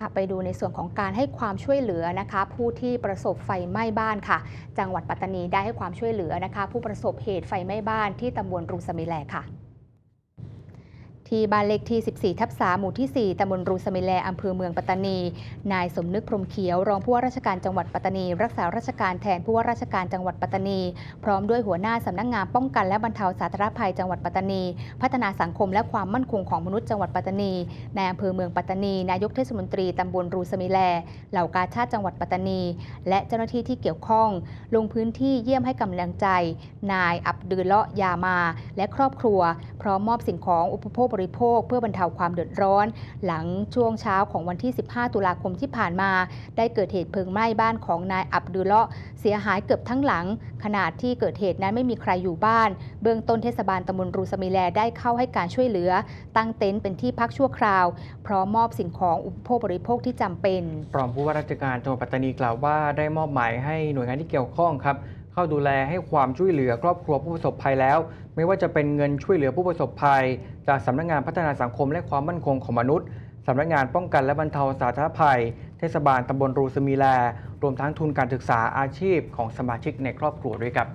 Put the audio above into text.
ค่ะไปดูในส่วนของการให้ความช่วยเหลือนะคะ ผู้ที่ประสบไฟไหม้บ้านค่ะ จังหวัดปัตตานีได้ให้ความช่วยเหลือนะคะ ผู้ประสบเหตุไฟไหม้บ้านที่ตำบลรูสมิแลค่ะ ที่บ้านเลขที่ 14 ทับ 3 หมู่ที่ 4ตำบลรูสมิแลอำเภอเมืองปัตตานี นายสมนึกพรมเขียว รองผู้ว่าราชการจังหวัดปัตตานี รักษาราชการแทนผู้ว่าราชการจังหวัดปัตตานี พร้อมด้วยหัวหน้าสำนักงานป้องกันและบรรเทาสาธารณภัยจังหวัดปัตตานี พัฒนาสังคมและความมั่นคงของมนุษย์จังหวัดปัตตานีในอำเภอเมืองปัตตานี นายกเทศมนตรีตำบลรูสมิแล เหล่ากาชาติจังหวัดปัตตานี และเจ้าหน้าที่ที่เกี่ยวข้อง ลงพื้นที่เยี่ยมให้กำลังใจ นายอับดุลเลาะยามา และครอบครัว พร้อมมอบสิ่งของอุปโภคบริโภค เพื่อบรรเทาความเดือดร้อน หลังช่วงเช้าของวันที่ 15 ตุลาคมที่ผ่านมา ได้เกิดเหตุเพลิงไหม้บ้านของนายอับดุลเลาะเสียหายเกือบทั้งหลังขณะที่เกิดเหตุนั้นไม่มีใครอยู่บ้าน เบื้องต้นเทศบาลตำบลรูสมิแลได้เข้าให้การช่วยเหลือ ตั้งเต็นท์เป็นที่พักชั่วคราว พร้อมมอบสิ่งของอุปโภคบริโภคที่จำเป็นรองผู้ว่าราชการจังหวัดปัตตานีกล่าวว่าได้มอบหมายให้หน่วยงานที่เกี่ยวข้องครับ เข้าดูแลให้ความช่วยเหลือครอบครัวผู้ประสบภัยแล้ว ไม่ว่าจะเป็นเงินช่วยเหลือผู้ประสบภัย จากสำนักงานพัฒนาสังคมและความมั่นคงของมนุษย์สำนักงานป้องกันและบรรเทาสาธารณภัย เทศบาลตำบลรูสมีแล รวมทั้งทุนการศึกษาอาชีพของสมาชิกในครอบครัวด้วยครับ